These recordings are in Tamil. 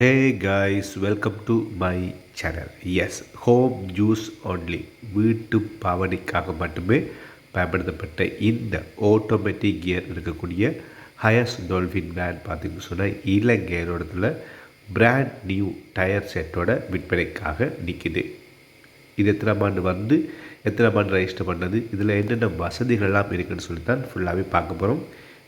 Hey guys welcome to my channel as home use only வீட்டு பாவனைக்காக மட்டுமே பயன்படுத்தப்பட்ட இந்த ஆட்டோமேட்டிக் கியர் இருக்கக்கூடிய ஹயஸ் டோல்ஃபின் வேன் பார்த்திங்கன்னு சொன்னால் இலங்கையோடத்தில் பிராண்ட் நியூ டயர் செட்டோட விற்பனைக்காக நிற்கிது இது எத்தனை ஆண்டு வந்து எத்தனை ஆண்டு ரெஜிஸ்டர் பண்ணது இதில் என்னென்ன வசதிகள்லாம் இருக்குதுன்னு சொல்லி தான் ஃபுல்லாகவே பார்க்க போகிறோம்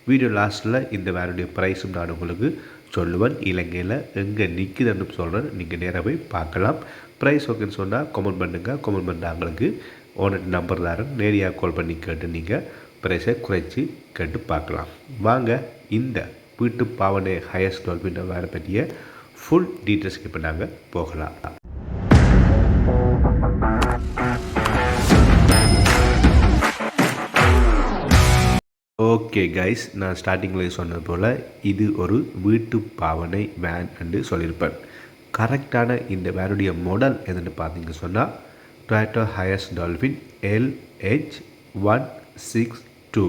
வீடியோ லாஸ்ட்டில் இந்த வேனுடைய ப்ரைஸும் நான் உங்களுக்கு சொல்லுவேன் இலங்கையில் எங்கே நிற்குதுன்னு சொல்கிறேன் நீங்கள் நேராக போய் பார்க்கலாம். ப்ரைஸ் ஓகேன்னு சொன்னால் கமெண்ட் பண்ணுங்கள் கமெண்ட் பண்ணுறாங்களுக்கு ஓனர் நம்பர் தரேன். நேரியாக கால் பண்ணி கேட்டு நீங்கள் ப்ரைஸை குறைச்சி கேட்டு பார்க்கலாம். வாங்க இந்த வீட்டு பாவனை ஹையஸ்ட் டோல்பின்ற வேறு பற்றிய ஃபுல் டீட்டெயில்ஸ்க்கு இப்போ நாங்கள் போகலாம். ஓகே கைஸ் நான் ஸ்டார்டிங்கில் சொன்னது போல் இது ஒரு வீட்டு பாவனை வேன் என்று சொல்லியிருப்பேன். கரெக்டான இந்த வேனுடைய மாடல் எதுன்னு பார்த்தீங்க சொன்னால் Toyota Hiace Dolphin LH one six two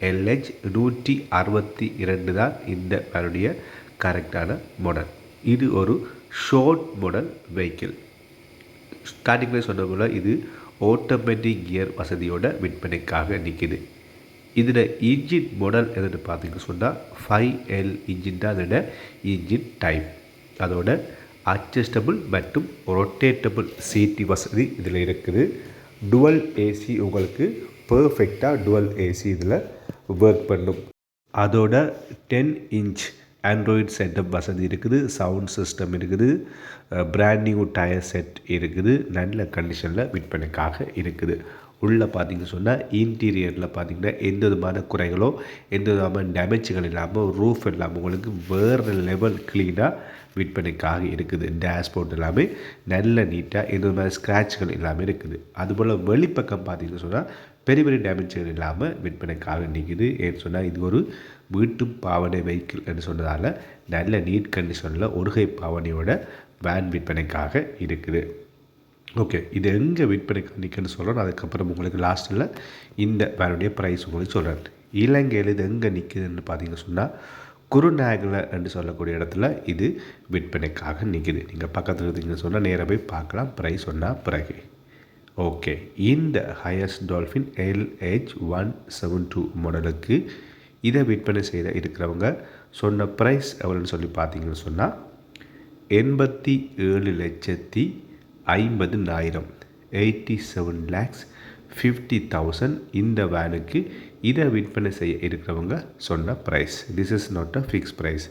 LH நூற்றி அறுபத்தி இரண்டு தான் இந்த வேனுடைய கரெக்டான மாடல் இது ஒரு ஷோர்ட் மாடல் வெஹிக்கிள் ஸ்டார்டிங்கில் சொன்ன போல் இது ஆட்டோமேட்டிக் கியர் வசதியோட விற்பனைக்காக நிற்கிது இதில் இன்ஜின் மாடல் எதுன்னு பார்த்தீங்க சொன்னால் ஃபைவ் எல் இன்ஜின் தான் அதோட இன்ஜின் டைப் அதோட அட்ஜஸ்டபுள் மற்றும் ரொட்டேட்டபுள் சீட்டி வசதி இதில் இருக்குது. டுவல் ஏசி உங்களுக்கு பர்ஃபெக்டாக டுவல் ஏசி இதில் ஒர்க் பண்ணும். அதோட டென் இன்ச் ஆண்ட்ராய்ட் செட்டப் வசதி இருக்குது சவுண்ட் சிஸ்டம் இருக்குது பிராண்ட் நியூ டயர் செட் இருக்குது நல்ல கண்டிஷனில் விற்பனைக்காக இருக்குது. உள்ளே பார்த்திங்க சொன்னால் இன்டீரியரில் பார்த்திங்கன்னா எந்த விதமான குறைகளோ எந்த விதமான டேமேஜ்கள் இல்லாமல் ரூஃப் இல்லாமல் உங்களுக்கு வேறு லெவல் க்ளீனாக விற்பனைக்காக இருக்குது. டேஷ்போர்ட் எல்லாமே நல்ல நீட்டாக எந்த விதமான ஸ்க்ராட்ச்கள் இல்லாமல் இருக்குது. அதுபோல் வெளிப்பக்கம் பார்த்திங்கன்னு சொன்னால் பெரிய பெரிய டேமேஜ்கள் இல்லாமல் விற்பனைக்காக நிற்கிது ஏன்னு சொன்னால் இது ஒரு வீட்டு பாவனை வெஹிக்கிள் என்று சொன்னதால் நல்ல நீட் கண்டிஷனில் ஒருகை பாவனையோட வேன் விற்பனைக்காக இருக்குது. ஓகே இது எங்கே விற்பனைக்கு நிற்குன்னு சொல்கிறேன் அதுக்கப்புறம் உங்களுக்கு லாஸ்ட்டில் இந்த வேனுடைய ப்ரைஸ் உங்களுக்கு சொல்கிறேன் இலங்கையில் இது எங்கே நிற்குதுன்னு பார்த்தீங்க சொன்னால் குருநாகல என்று சொல்லக்கூடிய இடத்துல இது விற்பனைக்காக நிற்குது நீங்கள் பக்கத்தில் இருந்தீங்கன்னு சொன்னால் நேராக போய் பார்க்கலாம். ப்ரைஸ் சொன்னால் பிறகு. ஓகே இந்த Hiace Dolphin LH one seven two மாடலுக்கு இதை விற்பனை செய்த இருக்கிறவங்க சொன்ன ப்ரைஸ் எவ்வளோன்னு சொல்லி பார்த்தீங்கன்னு சொன்னால் எண்பத்தி ஏழு லட்சத்தி ஐம்பது நாயிரம் eighty seven lakhs fifty thousand இந்த வேனுக்கு இதை விற்பனை செய்ய இருக்கிறவங்க சொன்ன price this is not a fix price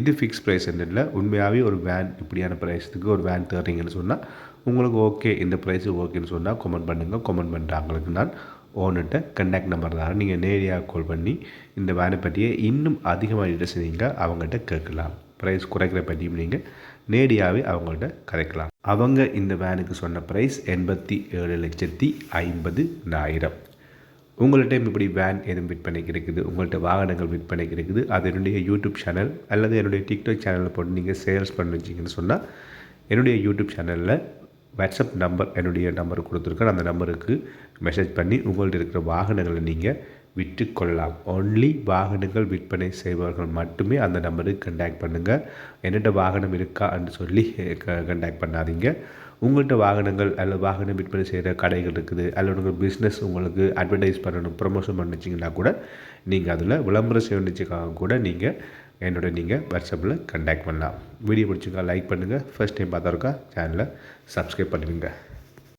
இது ஃபிக்ஸ் ப்ரைஸ் இல்லை. உண்மையாகவே ஒரு வேன் இப்படியான ப்ரைஸுக்கு ஒரு வேன் தர்றீங்கன்னு சொன்னால் உங்களுக்கு ஓகே இந்த ப்ரைஸு ஓகேன்னு சொன்னால் கமெண்ட் பண்ணுங்கள் கமெண்ட் பண்ணுறாங்களுக்கு நான் ஓனர்கிட்ட கண்டாக்ட் நம்பர் தான் நீங்கள் நேரடியாக கால் பண்ணி இந்த வேனை பற்றியே இன்னும் அதிகமாக இன்ட்ரெஸ்ட் நீங்கள் அவங்ககிட்ட கேட்கலாம். ப்ரைஸ் குறைக்கிற பற்றியும் நீங்கள் நேரடியாகவே அவங்கள்ட்ட கதைக்கலாம். அவங்க இந்த வேனுக்கு சொன்ன ப்ரைஸ் எண்பத்தி ஏழு லட்சத்தி ஐம்பது ஆயிரம். உங்கள்கிட்ட இப்படி வேன் எதுவும் விற்பனைக்கு இருக்குது? உங்கள்கிட்ட வாகனங்கள் விற்பனைக்கு இருக்குது? அது என்னுடைய யூடியூப் சேனல் அல்லது என்னுடைய டிக்டாக் சேனலில் போட்டு நீங்கள் சேல்ஸ் பண்ணி வச்சிங்கன்னு சொன்னால் என்னுடைய யூடியூப் சேனலில் வாட்ஸ்அப் நம்பர் என்னுடைய நம்பர் கொடுத்துருக்கேன். அந்த நம்பருக்கு மெசேஜ் பண்ணி உங்கள்கிட்ட இருக்கிற வாகனங்களை நீங்கள் விற்றுக்கொள்ளலாம். ஒன்லி வாகனங்கள் விற்பனை செய்பவர்கள் மட்டுமே அந்த நம்பருக்கு கண்டாக்ட் பண்ணுங்கள் என்னென்ன வாகனம் இருக்கான்னு சொல்லி கண்டாக்ட் பண்ணாதீங்க. உங்கள்கிட்ட வாகனங்கள் அல்லது வாகனம் விற்பனை செய்கிற கடைகள் இருக்குது. அல்லது உங்கள் பிஸ்னஸ் உங்களுக்கு அட்வர்டைஸ் பண்ணணும் ப்ரொமோஷன் பண்ணிச்சிங்கன்னா கூட நீங்கள் அதில் விளம்பரம் செய்யணுச்சுக்காக கூட நீங்கள் என்னோட நீங்கள் வாட்ஸ்அப்பில் கண்டாக்ட் பண்ணலாம். வீடியோ பிடிச்சிங்க லைக் பண்ணுங்கள் ஃபஸ்ட் டைம் பார்த்தா சேனலை சப்ஸ்கிரைப் பண்ணிடுங்க.